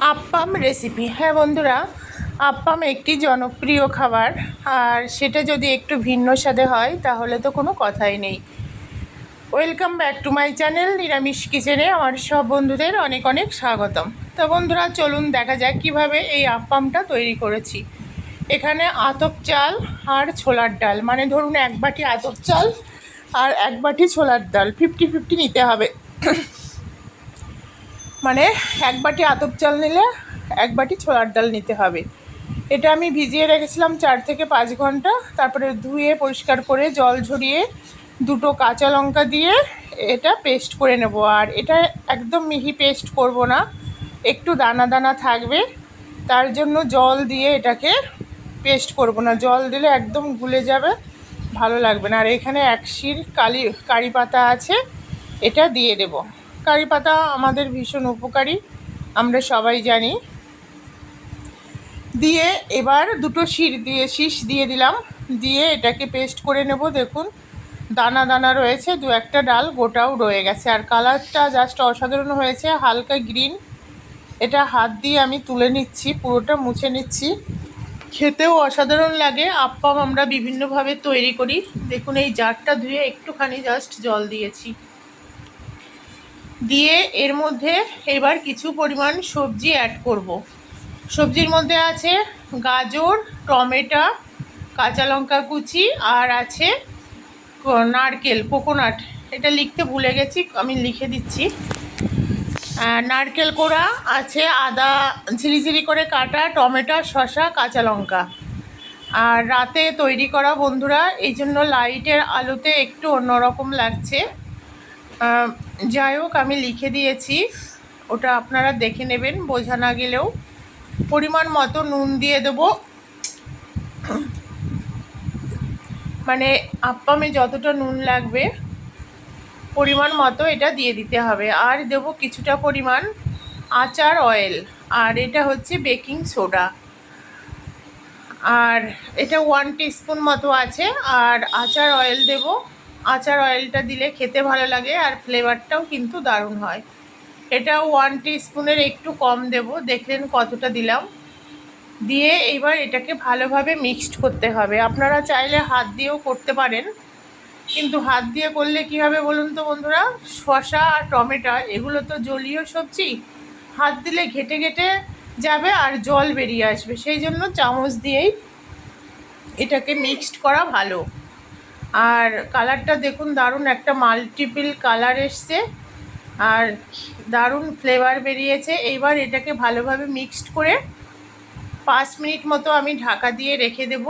Appam recipe হ্যাঁ বন্ধুরা, আপ্পাম একটি জনপ্রিয় খাবার, আর সেটা যদি একটু ভিন্ন স্বাদে হয়, তাহলে তো কোনো কথাই নেই। Welcome back to my channel নিরামিষ কিচেনে আমার সব বন্ধুদের অনেক অনেক স্বাগতম। তো বন্ধুরা, চলুন দেখা যাক কীভাবে এই আপ্পামটা তৈরি করেছি। এখানে আতপ চাল আর ছোলার ডাল মানে ধরুন এক বাটি আতপ চাল আর এক বাটি ছোলার ডাল ফিফটি ফিফটি নিতে হবে। মানে এক বাটি আতপ চাল নিলে এক বাটি ছোলার ডাল নিতে হবে। এটা আমি ভিজিয়ে রেখেছিলাম চার থেকে পাঁচ ঘণ্টা। তারপরে ধুয়ে পরিষ্কার করে জল ঝরিয়ে দুটো কাঁচা লঙ্কা দিয়ে এটা পেস্ট করে নেব। আর এটা একদম মিহি পেস্ট করব না, একটু দানা দানা থাকবে। তার জন্য জল দিয়ে এটাকে পেস্ট করব না। জল দিলে একদম গুলে যাবে, ভালো লাগবে না। আর এখানে এক শির কালি, কারি পাতা আছে, এটা দিয়ে দেবো। কারি পাতা আমাদের ভীষণ উপকারী, আমরা সবাই জানি। দিয়ে এবার দুটো শির দিয়ে, শীষ দিয়ে দিলাম। দিয়ে এটাকে পেস্ট করে নেব, দেখুন। দানা দানা রয়েছে, দু একটা ডাল গোটাও রয়ে গেছে। আর কালারটা জাস্ট অসাধারণ হয়েছে, হালকা গ্রিন এটা হাত দিয়ে আমি তুলে নিচ্ছি, পুরোটা মুছে নিচ্ছি। খেতেও অসাধারণ লাগে আপ্পাম আমরা বিভিন্নভাবে তৈরি করি। দেখুন, এই জারটা ধুয়ে একটুখানি জাস্ট জল দিয়েছি। দিয়ে এর মধ্যে এবার কিছু পরিমাণ সবজি অ্যাড করব। সবজির মধ্যে আছে গাজর, টমেটো, কাঁচা লঙ্কা কুচি আর আছে নারকেল, কোকোনাট। এটা লিখতে ভুলে গেছি, আমি লিখে দিচ্ছি। নারকেল কোড়া আছে, আদা ঝিরিঝিরি করে কাটা, টমেটো শশা কাঁচা লঙ্কা। আর রাতে তৈরি করা বন্ধুরা, এই জন্য লাইটের আলোতে একটু অন্যরকম লাগছে। যাই হোক আমি লিখে দিয়েছি। ওটা আপনারা দেখে নেবেন, বোঝা না গেলেও। পরিমাণ মতো নুন দিয়ে দেব। মানে আপ্পামে যতটা নুন লাগবে, পরিমাণ মতো এটা দিয়ে দিতে হবে। আর দেব কিছুটা পরিমাণ আচার অয়েল আর এটা হচ্ছে বেকিং সোডা আর এটা ওয়ান টিস্পুন মতো আছে, আর আচার অয়েল দেবো আচার অয়েলটা দিলে খেতে ভালো লাগে আর ফ্লেভারটাও কিন্তু দারুণ হয়। এটা ওয়ান স্পুনের একটু কম দেব, দেখলেন কতটা দিলাম। দিয়ে এবার এটাকে ভালোভাবে মিক্সড করতে হবে। আপনারা চাইলে হাত দিয়েও করতে পারেন, কিন্তু হাত দিয়ে করলে কী হবে বলুন তো বন্ধুরা? শশা আর টমেটো, এগুলো তো জলীয় সবজি। হাত দিলে ঘেটে ঘেটে যাবে আর জল বেরিয়ে আসবে। সেই জন্য চামচ দিয়েই এটাকে মিক্সড করা ভালো। আর কালারটা দেখুন, দারুণ একটা মাল্টিপিল কালার এসছে। আর দারুণ ফ্লেভার বেরিয়েছে। এইবার এটাকে ভালোভাবে মিক্সড করে পাঁচ মিনিট মতো আমি ঢাকা দিয়ে রেখে দেব।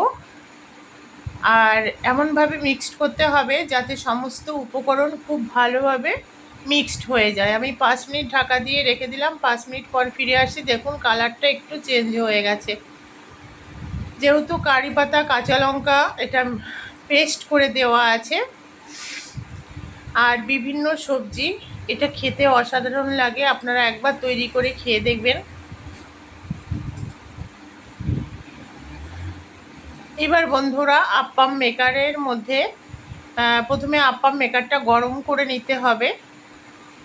আর এমনভাবে মিক্সড করতে হবে যাতে সমস্ত উপকরণ খুব ভালোভাবে মিক্সড হয়ে যায়। আমি পাঁচ মিনিট ঢাকা দিয়ে রেখে দিলাম। পাঁচ মিনিট পর ফিরে আসি। দেখুন কালারটা একটু চেঞ্জ হয়ে গেছে। যেহেতু কারি পাতা, কাঁচা লঙ্কা, এটা পেস্ট করে দেওয়া আছে। আর বিভিন্ন সবজি, এটা খেতে অসাধারণ লাগে, আপনারা একবার তৈরি করে খেয়ে দেখবেন। এবার বন্ধুরা, আপ্পাম মেকারের মধ্যে প্রথমে আপ্পাম মেকারটা গরম করে নিতে হবে।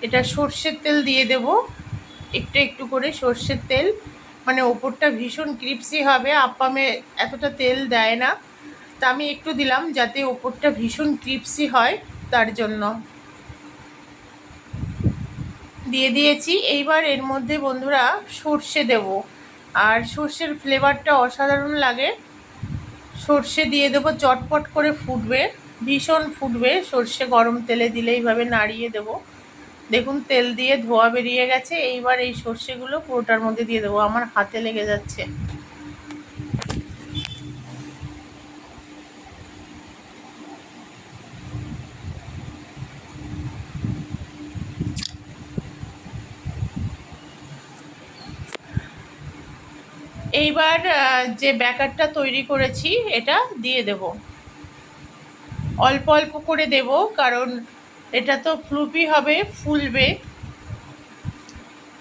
এটা সর্ষের তেল দিয়ে দেব। একটু একটু করে সর্ষের তেল। মানে ওপরটা ভীষণ ক্রিপসি হবে, আপ্পামে এতটা তেল দেয় না। তা আমি একটু দিলাম যাতে ওপরটা ভীষণ ক্রিপসি হয় তার জন্য। দিয়ে দিয়েছি। এইবার এর মধ্যে বন্ধুরা সর্ষে দেব। আর সর্ষের ফ্লেভারটা অসাধারণ লাগে। সর্ষে দিয়ে দেবো, চটপট করে ফুটবে, ভীষণ ফুটবে। সর্ষে গরম তেলে দিলে এইভাবে নাড়িয়ে দেব। দেখুন, তেল দিয়ে ধোয়া বেরিয়ে গেছে। এইবার এই সর্ষেগুলো পুরোটার মধ্যে দিয়ে দেবো। আমার হাতে লেগে যাচ্ছে। এইবার যে ব্যাকারটা তৈরি করেছি, এটা দিয়ে দেব। অল্প অল্প করে দেব, কারণ এটা তো ফ্লুপি হবে, ফুলবে।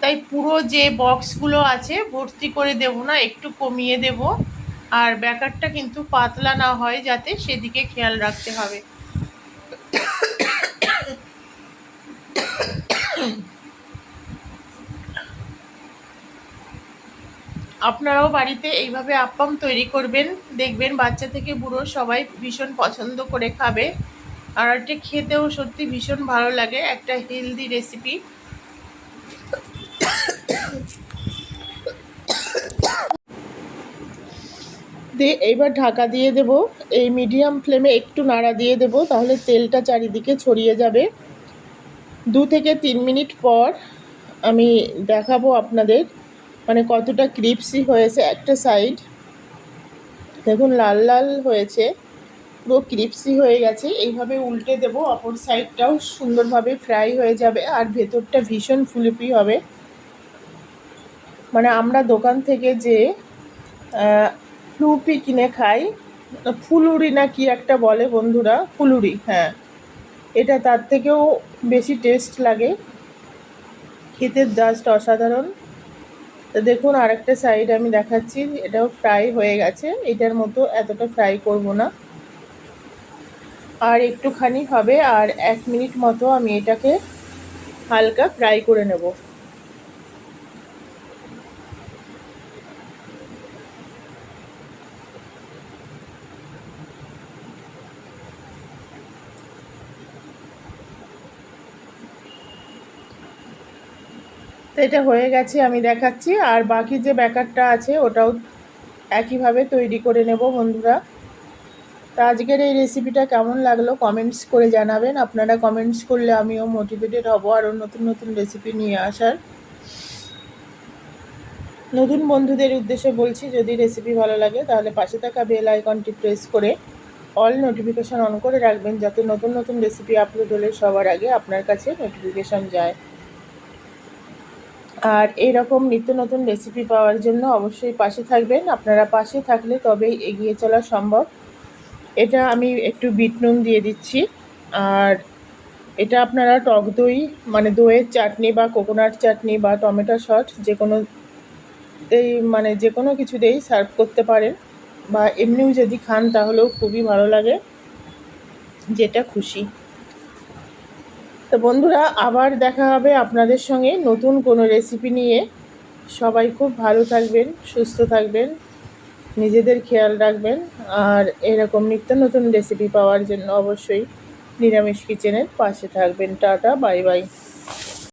তাই পুরো যে বক্সগুলো আছে, ভর্তি করে দেব না, একটু কমিয়ে দেব। আর ব্যাকারটা কিন্তু পাতলা না হয়, যাতে সেদিকে খেয়াল রাখতে হবে। আপনারাও বাড়িতে এইভাবে আপ্পাম তৈরি করবেন, দেখবেন বাচ্চা থেকে বুড়ো সবাই ভীষণ পছন্দ করে খাবে। আর এটা খেতেও সত্যি ভীষণ ভালো লাগে, একটা হেলদি রেসিপি দিয়ে এইবার ঢাকা দিয়ে দেব। এই মিডিয়াম ফ্লেমে একটু নাড়া দিয়ে দেব, তাহলে তেলটা চারিদিকে ছড়িয়ে যাবে। দু থেকে তিন মিনিট পর আমি দেখাবো আপনাদের। মানে কতটা ক্রিপসি হয়েছে একটা সাইড। দেখুন, লাল লাল হয়েছে, পুরো ক্রিপসি হয়ে গেছে। এইভাবে উল্টে দেব, অপর সাইডটাও সুন্দরভাবে ফ্রাই হয়ে যাবে আর ভেতরটা ভীষণ ফুলুপি হবে। মানে আমরা দোকান থেকে যে ফ্লুপি কিনে খাই, ফুলুরি না কি একটা বলে বন্ধুরা? ফুলুরি হ্যাঁ। এটা তার থেকেও বেশি টেস্ট লাগে। খেতে জাস্ট অসাধারণ। তো দেখুন, আরেকটা সাইড আমি দেখাচ্ছি, এটাও ফ্রাই হয়ে গেছে। এটার মতো এতটা ফ্রাই করব না। আর একটুখানি হবে, আর এক মিনিট মতো আমি এটাকে হালকা ফ্রাই করে নেব। তো এটা হয়ে গেছে, আমি দেখাচ্ছি। আর বাকি যে ব্যাকারটা আছে, ওটাও একইভাবে তৈরি করে নেব বন্ধুরা। তা আজকের এই রেসিপিটা কেমন লাগল কমেন্টস করে জানাবেন। আপনারা কমেন্টস করলে আমিও মোটিভেটেড হব আরও নতুন নতুন রেসিপি নিয়ে আসার। নতুন বন্ধুদের উদ্দেশ্যে বলছি, যদি রেসিপি ভালো লাগে, তাহলে পাশে থাকা বেল আইকনটি প্রেস করে অল নোটিফিকেশান অন করে রাখবেন, যাতে নতুন নতুন রেসিপি আপলোড হলে সবার আগে আপনার কাছে নোটিফিকেশান যায়। আর এইরকম নিত্য নতুন রেসিপি পাওয়ার জন্য অবশ্যই পাশে থাকবেন। আপনারা পাশে থাকলে তবেই এগিয়ে চলা সম্ভব। এটা আমি একটু বিট নুন দিয়ে দিচ্ছি। আর এটা আপনারা টক দই মানে দইয়ের চাটনি বা কোকোনাট চাটনি বা টমেটো সস যে কোনো এই মানে যে কোনো কিছুতেই সার্ভ করতে পারেন বা এমনিও যদি খান তাহলেও খুবই ভালো লাগে। যেটা খুশি। তো বন্ধুরা, আবার দেখা হবে আপনাদের সঙ্গে নতুন কোনো রেসিপি নিয়ে। সবাই খুব ভালো থাকবেন, সুস্থ থাকবেন, নিজেদের খেয়াল রাখবেন, আর এরকম নিত্য নতুন রেসিপি পাওয়ার জন্য অবশ্যই নিরামিষ কিচেনের পাশে থাকবেন। Tata, bye bye.